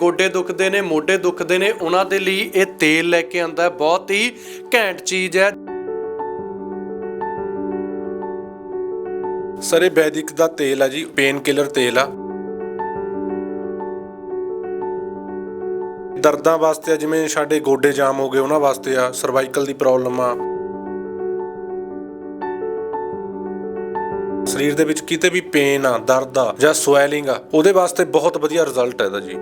ਗੋਡੇ ਦੁਖਦੇ ਨੇ, ਮੋਢੇ ਦੁਖਦੇ ਨੇ, ਉਹਨਾਂ ਦੇ ਲਈ ਇਹ ਤੇਲ ਲੈ ਕੇ ਆਂਦਾ ਬਹੁਤ ਹੀ ਘੈਂਟ ਚੀਜ਼ ਹੈ। ਸਰ ਵੈਦਿਕ ਦਾ ਤੇਲ ਆ ਜੀ, ਪੇਨ ਕਿਲਰ ਤੇਲ ਆ। ਦਰਦਾਂ ਵਾਸਤੇ ਆ, ਜਿਵੇਂ ਸਾਡੇ ਗੋਡੇ ਜਾਮ ਹੋ ਗਏ, ਉਹਨਾਂ ਵਾਸਤੇ ਆ ਸਰਵਾਈਕਲ ਦੀ ਪ੍ਰੋਬਲਮ ਆ। ਸਰੀਰ ਦੇ ਵਿੱਚ ਕਿਤੇ ਵੀ ਪੇਨ ਆ, ਦਰਦ ਆ ਜਾਂ ਸਵੈਲਿੰਗ ਆ, ਉਹਦੇ ਵਾਸਤੇ ਬਹੁਤ ਵਧੀਆ ਰਿਜ਼ਲਟ ਹੈ ਇਹਦਾ ਜੀ।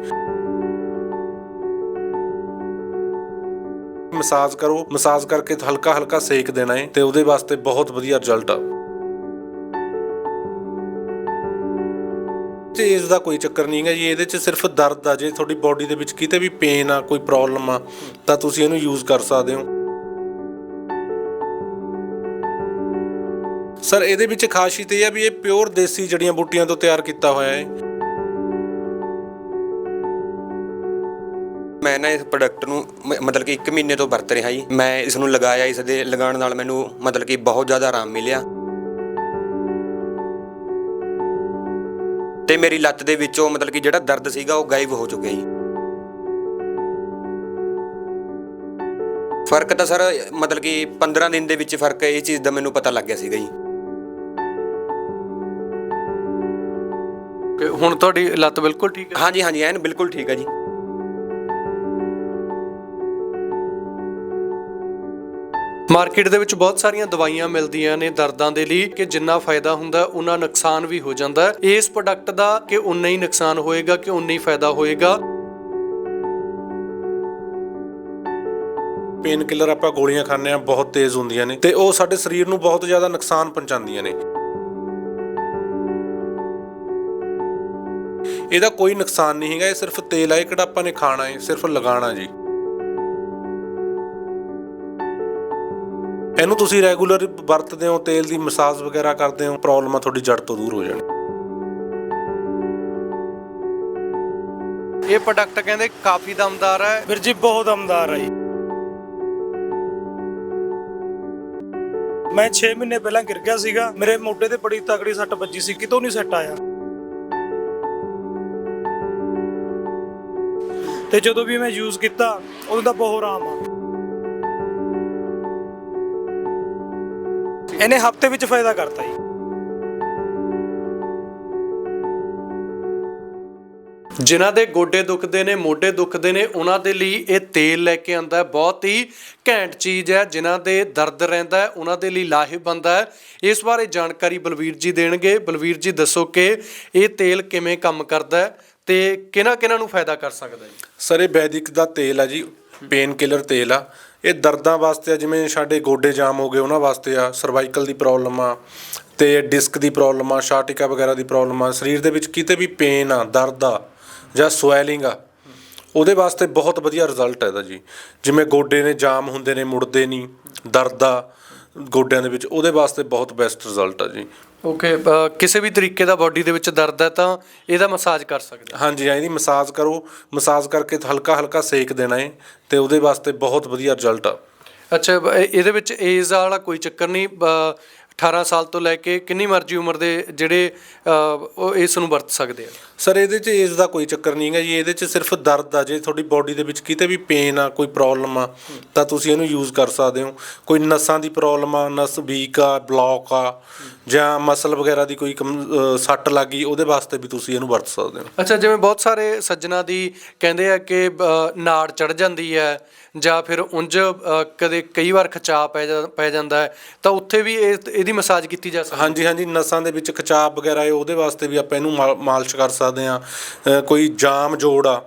ਮਸਾਜ ਕਰੋ, ਮਸਾਜ ਕਰਕੇ ਹਲਕਾ ਹਲਕਾ ਸੇਕ ਦੇਣਾ ਹੈ ਤੇ ਉਹਦੇ ਵਾਸਤੇ ਬਹੁਤ ਵਧੀਆ ਰਿਜ਼ਲਟ ਆ। ਤੇ ਇਸ ਦਾ ਕੋਈ ਚੱਕਰ ਨਹੀਂ ਹੈ ਜੀ, ਇਹਦੇ 'ਚ ਸਿਰਫ ਦਰਦ ਆ, ਜੇ ਤੁਹਾਡੀ ਬਾਡੀ ਦੇ ਵਿੱਚ ਕਿਤੇ ਵੀ ਪੇਨ ਆ, ਕੋਈ ਪ੍ਰੋਬਲਮ ਆ, ਤਾਂ ਤੁਸੀਂ ਇਹਨੂੰ ਯੂਜ਼ ਕਰ ਸਕਦੇ ਹੋ। ਸਰ ਇਹਦੇ ਵਿੱਚ ਖਾਸੀਅਤ ਇਹ ਆ ਵੀ ਇਹ ਪਿਓਰ ਦੇਸੀ ਜੜੀਆਂ ਬੂਟੀਆਂ ਤੋਂ ਤਿਆਰ ਕੀਤਾ ਹੋਇਆ ਹੈ ਮੈਂ ਨਾ ਇਸ ਪ੍ਰੋਡਕਟ ਨੂੰ ਮ- ਮਤਲਬ ਕਿ 1 ਮਹੀਨੇ ਤੋਂ ਵਰਤ ਰਿਹਾ ਜੀ। ਮੈਂ ਇਸ ਨੂੰ ਲਗਾਇਆ ਇਸ ਦੇ ਲਗਾਉਣ ਨਾਲ ਮੈਨੂੰ ਮਤਲਬ ਕਿ ਬਹੁਤ ਜ਼ਿਆਦਾ ਆਰਾਮ ਮਿਲਿਆ। ਤੇ ਮੇਰੀ ਲੱਤ ਦੇ ਵਿੱਚੋਂ ਮਤਲਬ ਕਿ ਜਿਹੜਾ ਦਰਦ ਸੀਗਾ ਉਹ ਗਾਇਬ ਹੋ ਚੁੱਕਿਆ ਜੀ। ਫ਼ਰਕ ਤਾਂ ਸਰ ਮਤਲਬ ਕਿ 15 ਦਿਨ ਦੇ ਵਿੱਚ ਫ਼ਰਕ ਇਹ ਚੀਜ਼ ਦਾ ਮੈਨੂੰ ਪਤਾ ਲੱਗ ਗਿਆ ਸੀਗਾ ਜੀ। ਕਿ ਹੁਣ ਤੁਹਾਡੀ ਲੱਤ ਬਿਲਕੁਲ ਠੀਕ ਹੈ? ਹਾਂਜੀ ਹਾਂਜੀ ਐਨ ਬਿਲਕੁਲ ਠੀਕ ਹੈ ਜੀ। ਮਾਰਕੀਟ ਦੇ ਵਿੱਚ ਬਹੁਤ ਸਾਰੀਆਂ ਦਵਾਈਆਂ ਮਿਲਦੀਆਂ ਨੇ ਦਰਦਾਂ ਦੇ ਲਈ ਕਿ ਜਿੰਨਾ ਫਾਇਦਾ ਹੁੰਦਾ, ਉਨਾ ਨੁਕਸਾਨ ਵੀ ਹੋ ਜਾਂਦਾ। ਇਸ ਪ੍ਰੋਡਕਟ ਦਾ ਕਿ ਉਨਾ ਹੀ ਨੁਕਸਾਨ ਹੋਏਗਾ, ਕਿ ਉਨਾ ਹੀ ਫਾਇਦਾ ਹੋਏਗਾ। ਪੇਨ ਕਿਲਰ ਆਪਾਂ ਗੋਲੀਆਂ ਖਾਂਦੇ ਆ ਬਹੁਤ ਤੇਜ਼ ਹੁੰਦੀਆਂ ਨੇ ਤੇ ਉਹ ਸਾਡੇ ਸਰੀਰ ਨੂੰ ਬਹੁਤ ਜ਼ਿਆਦਾ ਨੁਕਸਾਨ ਪਹੁੰਚਾਉਂਦੀਆਂ ਨੇ। ਇਹਦਾ ਕੋਈ ਨੁਕਸਾਨ ਨਹੀਂ ਹੈਗਾ, ਇਹ ਸਿਰਫ ਤੇਲ ਆ, ਇਹ ਕਿਹੜਾ ਆਪਾਂ ਨੇ ਖਾਣਾ ਹੈ, ਸਿਰਫ ਲਗਾਉਣਾ ਜੀ। ਇਹਨੂੰ ਤੁਸੀਂ ਰੈਗੂਲਰ ਵਰਤਦੇ ਹੋ ਤੇਲ ਦੀ ਮਸਾਜ ਵਗੈਰਾ ਕਰਦੇ ਹੋ ਪ੍ਰੋਬਲਮ ਆ ਤੁਹਾਡੀ ਜੜ ਤੋਂ ਦੂਰ ਹੋ ਜਾਣੀ। ਇਹ ਪ੍ਰੋਡਕਟ ਕਹਿੰਦੇ ਕਾਫੀ ਦਮਦਾਰ ਹੈ। ਵੀਰ ਜੀ ਬਹੁਤ ਦਮਦਾਰ ਜੀ। ਮੈਂ 6 ਮਹੀਨੇ ਪਹਿਲਾਂ ਗਿਰ ਗਿਆ ਸੀਗਾ। ਮੇਰੇ ਮੋਢੇ ਤੇ ਬੜੀ ਤਕੜੀ ਸੱਟ ਵੱਜੀ ਸੀ ਕਿਤੋਂ ਨਹੀਂ ਸੈੱਟ ਆਇਆ। ਤੇ ਜਦੋਂ ਵੀ ਮੈਂ ਯੂਜ਼ ਕੀਤਾ ਉਦੋਂ ਦਾ ਬਹੁਤ ਆਰਾਮ ਆ। ਇਹਨੇ ਹਫ਼ਤੇ ਵਿੱਚ ਫਾਇਦਾ ਕਰਤਾ ਜੀ। ਜਿਨ੍ਹਾਂ ਦੇ ਗੋਡੇ ਦੁਖਦੇ ਨੇ ਮੋਢੇ ਦੁਖਦੇ ਨੇ ਉਹਨਾਂ ਦੇ ਲਈ ਇਹ ਤੇਲ ਲੈ ਕੇ ਆਂਦਾ ਬਹੁਤ ਹੀ ਘੈਂਟ ਚੀਜ਼ ਹੈ ਜਿਨ੍ਹਾਂ ਦੇ ਦਰਦ ਰਹਿੰਦਾ ਹੈ ਉਹਨਾਂ ਦੇ ਲਈ ਲਾਹੇਵੰਦ ਹੈ। ਇਸ ਬਾਰੇ ਜਾਣਕਾਰੀ ਬਲਵੀਰ ਜੀ ਦੇਣਗੇ। ਬਲਵੀਰ ਜੀ ਦੱਸੋ ਕਿ ਇਹ ਤੇਲ ਕਿਵੇਂ ਕੰਮ ਕਰਦਾ ਹੈ ਤੇ ਕਿਹਨਾਂ ਕਿਹਨਾਂ ਨੂੰ ਫਾਇਦਾ ਕਰ ਸਕਦਾ ਹੈ ਸਰ ਇਹ ਵੈਦਿਕ ਦਾ ਤੇਲ ਆ ਜੀ ਪੇਨ ਕਿਲਰ ਤੇਲ ਆ। ਇਹ ਦਰਦਾਂ ਵਾਸਤੇ ਆ, ਜਿਵੇਂ ਸਾਡੇ ਗੋਡੇ ਜਾਮ ਹੋ ਗਏ, ਉਹਨਾਂ ਵਾਸਤੇ ਆ ਸਰਵਾਈਕਲ ਦੀ ਪ੍ਰੋਬਲਮ ਆ, ਤੇ ਡਿਸਕ ਦੀ ਪ੍ਰੋਬਲਮ ਆ ਸ਼ਾਟਿਕਾ ਵਗੈਰਾ ਦੀ ਪ੍ਰੋਬਲਮ ਆ, ਸਰੀਰ ਦੇ ਵਿੱਚ ਕਿਤੇ ਵੀ ਪੇਨ ਆ, ਦਰਦ ਆ, ਜਾਂ ਸਵੈਲਿੰਗ ਆ, ਉਹਦੇ ਵਾਸਤੇ ਬਹੁਤ ਵਧੀਆ ਰਿਜ਼ਲਟ ਹੈ ਇਹਦਾ ਜੀ। ਜਿਵੇਂ ਗੋਡੇ ਨੇ ਜਾਮ ਹੁੰਦੇ ਨੇ, ਮੁੜਦੇ ਨਹੀਂ, ਦਰਦ ਆ ਗੋਡਿਆਂ ਦੇ ਵਿੱਚ, ਉਹਦੇ ਵਾਸਤੇ ਬਹੁਤ ਬੈਸਟ ਰਿਜ਼ਲਟ ਆ ਜੀ। ਓਕੇ ਕਿਸੇ ਵੀ ਤਰੀਕੇ ਦਾ ਬਾਡੀ ਦੇ ਵਿੱਚ ਦਰਦ ਹੈ ਤਾਂ ਇਹਦਾ ਮਸਾਜ ਕਰ ਸਕਦੇ ਹਾਂ। ਹਾਂਜੀ ਇਹਦੀ ਮਸਾਜ ਕਰੋ। ਮਸਾਜ ਕਰਕੇ ਹਲਕਾ ਹਲਕਾ ਸੇਕ ਦੇਣਾ ਹੈ ਤੇ ਉਹਦੇ ਵਾਸਤੇ ਬਹੁਤ ਵਧੀਆ ਰਿਜ਼ਲਟ ਆ। ਅੱਛਾ ਇਹਦੇ ਵਿੱਚ ਏਜ ਵਾਲਾ ਕੋਈ ਚੱਕਰ ਨਹੀਂ। ਬ- 18 ਸਾਲ ਤੋਂ ਲੈ ਕੇ ਕਿੰਨੀ ਮਰਜ਼ੀ ਉਮਰ ਦੇ ਜਿਹੜੇ ਉਹ ਇਸ ਨੂੰ ਵਰਤ ਸਕਦੇ ਆ। ਸਰ ਇਹਦੇ 'ਚ ਏਜ ਦਾ ਕੋਈ ਚੱਕਰ ਨਹੀਂ ਹੈਗਾ ਜੀ। ਇਹਦੇ 'ਚ ਸਿਰਫ ਦਰਦ ਆ। ਜੇ ਤੁਹਾਡੀ ਬਾਡੀ ਦੇ ਵਿੱਚ ਕਿਤੇ ਵੀ ਪੇਨ ਆ ਕੋਈ ਪ੍ਰੋਬਲਮ ਆ ਤਾਂ ਤੁਸੀਂ ਇਹਨੂੰ ਯੂਜ਼ ਕਰ ਸਕਦੇ ਹੋ। ਕੋਈ ਨਸਾਂ ਦੀ ਪ੍ਰੋਬਲਮ ਆ ਨਸ ਵੀਕ ਆ ਬਲੌਕ ਆ ਜਾਂ ਮਸਲ ਵਗੈਰਾ ਦੀ ਕੋਈ ਕਮ- ਅ, ਸੱਟ ਲੱਗੀ ਉਹਦੇ ਵਾਸਤੇ ਵੀ ਤੁਸੀਂ ਇਹਨੂੰ ਵਰਤ ਸਕਦੇ ਹੋ। ਅੱਛਾ ਜਿਵੇਂ ਬਹੁਤ ਸਾਰੇ ਸੱਜਣਾ ਦੀ ਕਹਿੰਦੇ ਆ ਕਿ ਅ, ਨਾੜ ਚੜ ਜਾਂਦੀ ਹੈ ਜਾਂ ਫਿਰ ਉਂਝ ਅ, ਕਦੇ ਕਈ ਵਾਰ ਖਿਚਾਅ ਪੈ ਜਾ- ਪੈ ਜਾਂਦਾ ਹੈ ਤਾਂ ਉੱਥੇ ਵੀ ਇਹ ਇਹਦੀ ਮਸਾਜ ਕੀਤੀ ਜਾ ਸਕਦੀ ਹੈ? ਹਾਂਜੀ ਹਾਂਜੀ। ਨਸਾਂ ਦੇ ਵਿੱਚ ਖਿਚਾਵ ਵਗੈਰਾ ਹੈ ਉਹਦੇ ਵਾਸਤੇ ਵੀ ਆਪਾਂ ਇਹਨੂੰ ਮਾਲ- ਮਾਲਿਸ਼ ਕਰ ਸਕਦੇ ਆ ਕੋਈ ਜਾਮ ਜੋੜ ਆ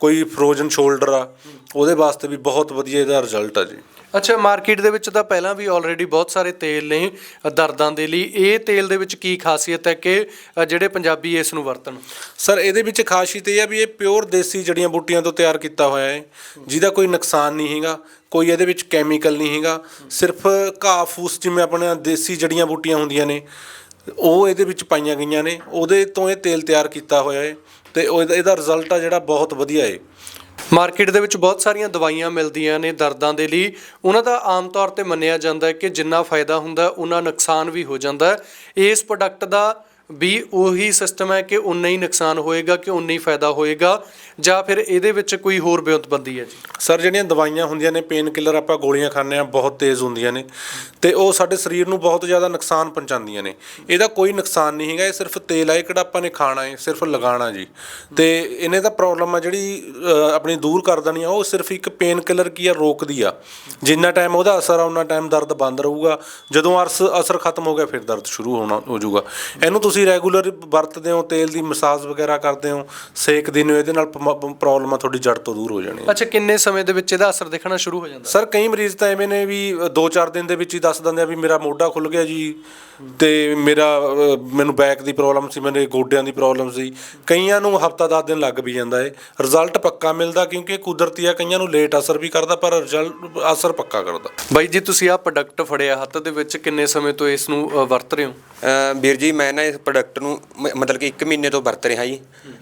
ਕੋਈ ਫਰੋਜ਼ਨ ਸ਼ੋਲਡਰ ਆ ਉਹਦੇ ਵਾਸਤੇ ਵੀ ਬਹੁਤ ਵਧੀਆ ਇਹਦਾ ਰਿਜ਼ਲਟ ਆ ਜੀ। ਅੱਛਾ ਮਾਰਕੀਟ ਦੇ ਵਿੱਚ ਤਾਂ ਪਹਿਲਾਂ ਵੀ ਆਲਰੇਡੀ ਬਹੁਤ ਸਾਰੇ ਤੇਲ ਨੇ ਦਰਦਾਂ ਦੇ ਲਈ। ਇਹ ਤੇਲ ਦੇ ਵਿੱਚ ਕੀ ਖਾਸੀਅਤ ਹੈ ਕਿ ਜਿਹੜੇ ਪੰਜਾਬੀ ਇਸ ਨੂੰ ਵਰਤਣ? ਸਰ ਇਹਦੇ ਵਿੱਚ ਖਾਸੀਅਤ ਇਹ ਆ ਵੀ ਇਹ ਪਿਓਰ ਦੇਸੀ ਜੜੀਆਂ ਬੂਟੀਆਂ ਤੋਂ ਤਿਆਰ ਕੀਤਾ ਹੋਇਆ ਹੈ। ਜਿਹਦਾ ਕੋਈ ਨੁਕਸਾਨ ਨਹੀਂ ਹੈਗਾ ਕੋਈ ਇਹਦੇ ਵਿੱਚ ਕੈਮੀਕਲ ਨਹੀਂ ਹੈਗਾ। ਸਿਰਫ ਘਾਹ ਫੂਸ ਜਿਵੇਂ ਆਪਣੇ ਦੇਸੀ ਜੜੀਆਂ ਬੂਟੀਆਂ ਹੁੰਦੀਆਂ ਨੇ ਉਹ ਇਹਦੇ ਵਿੱਚ ਪਾਈਆਂ ਗਈਆਂ ਨੇ, ਉਹਦੇ ਤੋਂ ਇਹ ਤੇਲ ਤਿਆਰ ਕੀਤਾ ਹੋਇਆ ਹੈ ਤੇ ਉਹ ਇਹਦਾ- ਰਿਜ਼ਲਟ ਆ ਜਿਹੜਾ ਬਹੁਤ ਵਧੀਆ ਹੈ ਮਾਰਕੀਟ ਦੇ ਵਿੱਚ ਬਹੁਤ ਸਾਰੀਆਂ ਦਵਾਈਆਂ ਮਿਲਦੀਆਂ ਨੇ ਦਰਦਾਂ ਦੇ ਲਈ। ਉਹਨਾਂ ਦਾ ਆਮ ਤੌਰ ਤੇ ਮੰਨਿਆ ਜਾਂਦਾ ਹੈ ਕਿ ਜਿੰਨਾ ਫਾਇਦਾ ਹੁੰਦਾ, ਉਨਾ ਨੁਕਸਾਨ ਵੀ ਹੋ ਜਾਂਦਾ ਹੈ। ਇਸ ਪ੍ਰੋਡਕਟ ਦਾ ਵੀ ਉਹੀ ਸਿਸਟਮ ਹੈ ਕਿ ਉਨਾ ਹੀ ਨੁਕਸਾਨ ਹੋਏਗਾ ਕਿ ਉਨਾ ਹੀ ਫਾਇਦਾ ਹੋਏਗਾ ਜਾਂ ਫਿਰ ਇਹਦੇ ਵਿੱਚ ਕੋਈ ਹੋਰ ਬਿਉਂਤਬੰਦੀ ਹੈ ਜੀ? ਸਰ ਜਿਹੜੀਆਂ ਦਵਾਈਆਂ ਹੁੰਦੀਆਂ ਨੇ ਪੇਨ ਕਿਲਰ ਆਪਾਂ ਗੋਲੀਆਂ ਖਾਂਦੇ ਆ ਬਹੁਤ ਤੇਜ਼ ਹੁੰਦੀਆਂ ਨੇ। ਤੇ ਉਹ ਸਾਡੇ ਸਰੀਰ ਨੂੰ ਬਹੁਤ ਜ਼ਿਆਦਾ ਨੁਕਸਾਨ ਪਹੁੰਚਾਉਂਦੀਆਂ ਨੇ। ਇਹਦਾ ਕੋਈ ਨੁਕਸਾਨ ਨਹੀਂ ਹੈਗਾ ਇਹ ਸਿਰਫ ਤੇਲ ਆ ਇਹ ਕਿਹੜਾ ਆਪਾਂ ਨੇ ਖਾਣਾ ਹੈ ਸਿਰਫ ਲਗਾਉਣਾ ਜੀ। ਤੇ ਇਹਨੇ ਤਾਂ ਪ੍ਰੋਬਲਮ ਆ ਜਿਹੜੀ ਅ, ਆਪਣੀ ਦੂਰ ਕਰ ਦੇਣੀ ਆ ਉਹ ਸਿਰਫ ਇੱਕ ਪੇਨ ਕਿਲਰ ਕੀ ਆ ਰੋਕਦੀ ਆ। ਜਿੰਨਾ ਟਾਈਮ ਉਹਦਾ ਅਸਰ ਆ ਉਹਨਾਂ ਟਾਈਮ ਦਰਦ ਬੰਦ ਰਹੂਗਾ। ਜਦੋਂ ਅਰਸ ਅਸਰ ਖਤਮ ਹੋ ਗਿਆ ਫਿਰ ਦਰਦ ਸ਼ੁਰੂ ਹੋਣਾ ਹੋ ਜਾਊਗਾ। ਇਹਨੂੰ ਤੁਸੀਂ ਰੈਗੂਲਰ ਵਰਤਦੇ ਹੋ ਤੇਲ ਦੀ ਮਸਾਜ ਵਗੈਰਾ ਕਰਦੇ ਹੋ ਸੇਕ ਦਿੰਦੇ ਹੋ ਇਹਦੇ ਨਾਲ ਪ੍ਰੋਬਲਮ ਆ ਤੁਹਾਡੀ ਜੜ ਤੋਂ ਦੂਰ ਹੋ ਜਾਣੀ ਹੈ। ਅੱਛਾ ਕਿੰਨੇ ਸਮੇਂ ਦੇ ਵਿੱਚ ਇਹਦਾ ਅਸਰ ਦਿਖਣਾ ਸ਼ੁਰੂ ਹੋ ਜਾਂਦਾ? ਸਰ ਕਈ ਮਰੀਜ਼ ਤਾਂ ਐਵੇਂ ਨੇ ਵੀ 2-4 ਦਿਨ ਦੇ ਵਿੱਚ ਹੀ ਦੱਸ ਦਿੰਦੇ ਆ ਵੀ ਮੇਰਾ ਮੋਢਾ ਖੁੱਲ ਗਿਆ ਜੀ ਤੇ ਮੇਰਾ ਮੈਨੂੰ ਬੈਕ ਦੀ ਪ੍ਰੋਬਲਮ ਸੀ ਮੇਰੇ ਗੋਡਿਆਂ ਦੀ ਪ੍ਰੋਬਲਮ ਸੀ। ਕਈਆਂ ਨੂੰ ਹਫਤਾ 10 ਦਿਨ ਲੱਗ ਵੀ ਜਾਂਦਾ ਏ। ਰਿਜ਼ਲਟ ਪੱਕਾ ਮਿਲਦਾ ਕਿਉਂਕਿ ਇਹ ਕੁਦਰਤੀ ਆ ਕਈਆਂ ਨੂੰ ਲੇਟ ਅਸਰ ਵੀ ਕਰਦਾ ਪਰ ਰਿਜ਼ਲਟ ਅਸਰ ਪੱਕਾ ਕਰਦਾ। ਬਾਈ ਜੀ ਤੁਸੀਂ ਆਹ ਪ੍ਰੋਡਕਟ ਫੜਿਆ ਹੱਥ ਦੇ ਵਿੱਚ ਕਿੰਨੇ ਸਮੇਂ ਤੋਂ ਇਸ ਨੂੰ ਅ, ਵਰਤ ਰਹੇ ਹੋ? ਅ, ਵੀਰ ਜੀ ਮੈਂ ਨਾ ਇਸ ਪ੍ਰੋਡਕਟ ਨੂੰ ਮ- ਮਤਲਬ ਕਿ 1 ਮਹੀਨੇ ਤੋਂ ਵਰਤ ਰਿਹਾ ਜੀ।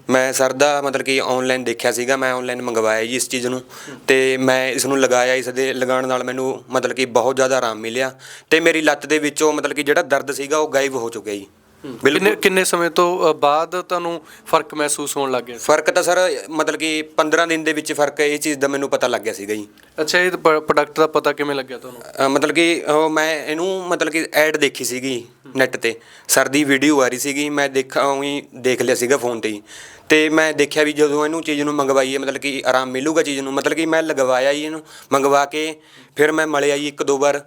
ਮੈਂ ਸਰ ਦਾ ਮਤਲਬ ਕਿ ਆਨਲਾਈਨ ਦੇਖਿਆ ਸੀਗਾ ਮੈਂ ਆਨਲਾਈਨ ਮੰਗਵਾਇਆ ਜੀ ਇਸ ਚੀਜ਼ ਨੂੰ। ਤੇ ਮੈਂ ਇਸ ਨੂੰ ਲਗਾਇਆ ਇਸ ਦੇ ਲਗਾਉਣ ਨਾਲ ਮੈਨੂੰ ਮਤਲਬ ਕਿ ਬਹੁਤ ਜ਼ਿਆਦਾ ਆਰਾਮ ਮਿਲਿਆ। ਤੇ ਮੇਰੀ ਲੱਤ ਦੇ ਵਿੱਚੋਂ ਮਤਲਬ ਕਿ ਜਿਹੜਾ ਦਰਦ ਸੀਗਾ ਉਹ ਗਾਇਬ ਹੋ ਚੁੱਕਿਆ ਜੀ। ਕਿੰਨੇ ਕਿੰਨੇ ਸਮੇਂ ਤੋਂ ਅ, ਬਾਅਦ ਤੁਹਾਨੂੰ ਫ਼ਰਕ ਮਹਿਸੂਸ ਹੋਣ ਲੱਗ ਗਿਆ ਸੀ? ਫ਼ਰਕ ਤਾਂ ਸਰ ਮਤਲਬ ਕਿ 15 ਦਿਨ ਦੇ ਵਿੱਚ ਫ਼ਰਕ ਇਹ ਚੀਜ਼ ਦਾ ਮੈਨੂੰ ਪਤਾ ਲੱਗ ਗਿਆ ਸੀਗਾ ਜੀ। ਅੱਛਾ ਇਹ ਪ੍ਰੋਡਕਟ ਦਾ ਪਤਾ ਕਿਵੇਂ ਲੱਗਿਆ ਤੁਹਾਨੂੰ? ਅ, ਮਤਲਬ ਕਿ ਉਹ ਮੈਂ ਇਹਨੂੰ ਮਤਲਬ ਕਿ ਐਡ ਦੇਖੀ ਸੀਗੀ। ਨੈਟ ਤੇ। ਸਰ ਦੀ ਵੀਡੀਓ ਆ ਰਹੀ ਸੀਗੀ ਮੈਂ ਦੇਖਾ ਉਹੀ ਦੇਖ ਲਿਆ ਸੀਗਾ ਫੋਨ ਤੇ ਹੀ। ਤੇ ਮੈਂ ਦੇਖਿਆ ਵੀ ਜਦੋਂ ਇਹਨੂੰ ਚੀਜ਼ ਨੂੰ ਮੰਗਵਾਈਏ ਮਤਲਬ ਕਿ ਆਰਾਮ ਮਿਲੂਗਾ ਚੀਜ਼ ਨੂੰ ਮਤਲਬ ਕਿ ਮੈਂ ਲਗਵਾਇਆ ਜੀ ਇਹਨੂੰ ਮੰਗਵਾ ਕੇ ਫਿਰ ਮੈਂ ਮਲਿਆ ਜੀ ਇੱਕ ਦੋ ਵਾਰ।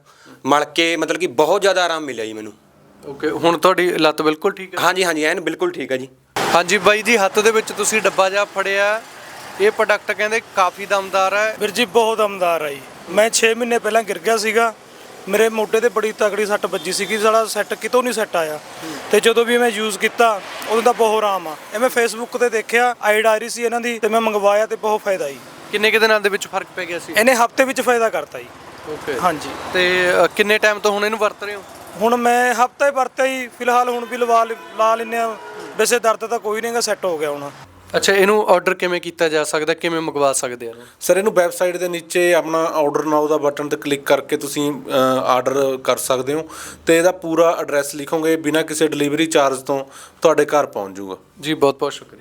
ਮਲ ਕੇ ਮਤਲਬ ਕਿ ਬਹੁਤ ਜ਼ਿਆਦਾ ਆਰਾਮ ਮਿਲਿਆ ਜੀ ਮੈਨੂੰ। ਓਕੇ ਹੁਣ ਤੁਹਾਡੀ ਲੱਤ ਬਿਲਕੁਲ ਠੀਕ ਹੈ? ਹਾਂਜੀ ਹਾਂਜੀ ਐਨ ਬਿਲਕੁਲ ਠੀਕ ਹੈ ਜੀ। ਹਾਂਜੀ ਬਾਈ ਜੀ ਹੱਥ ਦੇ ਵਿੱਚ ਤੁਸੀਂ ਡੱਬਾ ਜਿਹਾ ਫੜਿਆ। ਇਹ ਪ੍ਰੋਡਕਟ ਕਹਿੰਦੇ ਕਾਫੀ ਦਮਦਾਰ ਹੈ। ਵੀਰ ਜੀ ਬਹੁਤ ਦਮਦਾਰ ਆ ਜੀ। ਮੈਂ 6 ਮਹੀਨੇ ਪਹਿਲਾਂ ਗਿਰ ਗਿਆ ਸੀਗਾ। ਮੇਰੇ ਮੋਢੇ ਤੇ ਬੜੀ ਤਕੜੀ ਸੱਟ ਵੱਜੀ ਸੀਗੀ ਸਾਡਾ ਸੈੱਟ ਕਿਤੋਂ ਨਹੀਂ ਸੈੱਟ ਆਇਆ। ਤੇ ਜਦੋਂ ਵੀ ਮੈਂ ਯੂਜ਼ ਕੀਤਾ ਉਦੋਂ ਦਾ ਬਹੁਤ ਆਰਾਮ ਆ। ਇਹ ਮੈਂ ਫੇਸਬੁੱਕ ਤੇ ਦੇਖਿਆ ਆਈਡ ਆ ਰਹੀ ਸੀ ਇਹਨਾਂ ਦੀ ਤੇ ਮੈਂ ਮੰਗਵਾਇਆ ਤੇ ਬਹੁਤ ਫਾਇਦਾ ਜੀ। ਕਿੰਨੇ ਕੁ ਦਿਨਾਂ ਦੇ ਵਿੱਚ ਫ਼ਰਕ ਪੈ ਗਿਆ ਸੀ? ਇਹਨੇ ਹਫ਼ਤੇ ਵਿੱਚ ਫਾਇਦਾ ਕਰਤਾ ਜੀ। ਓਕੇ ਹਾਂਜੀ। ਤੇ ਅ, ਕਿੰਨੇ ਟਾਈਮ ਤੋਂ ਹੁਣ ਇਹਨੂੰ ਵਰਤ ਰਹੇ ਹੋ? ਹੁਣ ਮੈਂ ਹਫਤਾ ਹੀ ਵਰਤਿਆ ਜੀ। ਫਿਲਹਾਲ ਹੁਣ ਵੀ ਲਵਾ ਲ- ਲਾ ਲੈਂਦੇ ਆ ਵੈਸੇ ਦਰਦ ਤਾਂ ਕੋਈ ਨਹੀਂਗਾ ਸੈੱਟ ਹੋ ਗਿਆ ਹੁਣ। ਅੱਛਾ ਇਹਨੂੰ ਆਰਡਰ ਕਿਵੇਂ ਕੀਤਾ ਜਾ ਸਕਦਾ ਕਿਵੇਂ ਮੰਗਵਾ ਸਕਦੇ ਆ ਸਰ ਇਹਨੂੰ ਵੈਬਸਾਈਟ ਦੇ ਨੀਚੇ ਆਪਣਾ ਆਰਡਰ ਨਾਓ ਦਾ ਬਟਨ ਤੇ ਕਲਿੱਕ ਕਰਕੇ ਤੁਸੀਂ ਆਰਡਰ ਕਰ ਸਕਦੇ ਹੋ ਤੇ ਇਹਦਾ ਪੂਰਾ ਐਡਰੈਸ ਲਿਖੋਗੇ ਬਿਨਾਂ ਕਿਸੇ ਡਿਲੀਵਰੀ ਚਾਰਜ ਤੋਂ ਤੁਹਾਡੇ ਘਰ ਪਹੁੰਚ ਜਾਊਗਾ। ਜੀ ਬਹੁਤ ਬਹੁਤ ਸ਼ੁਕਰੀਆ।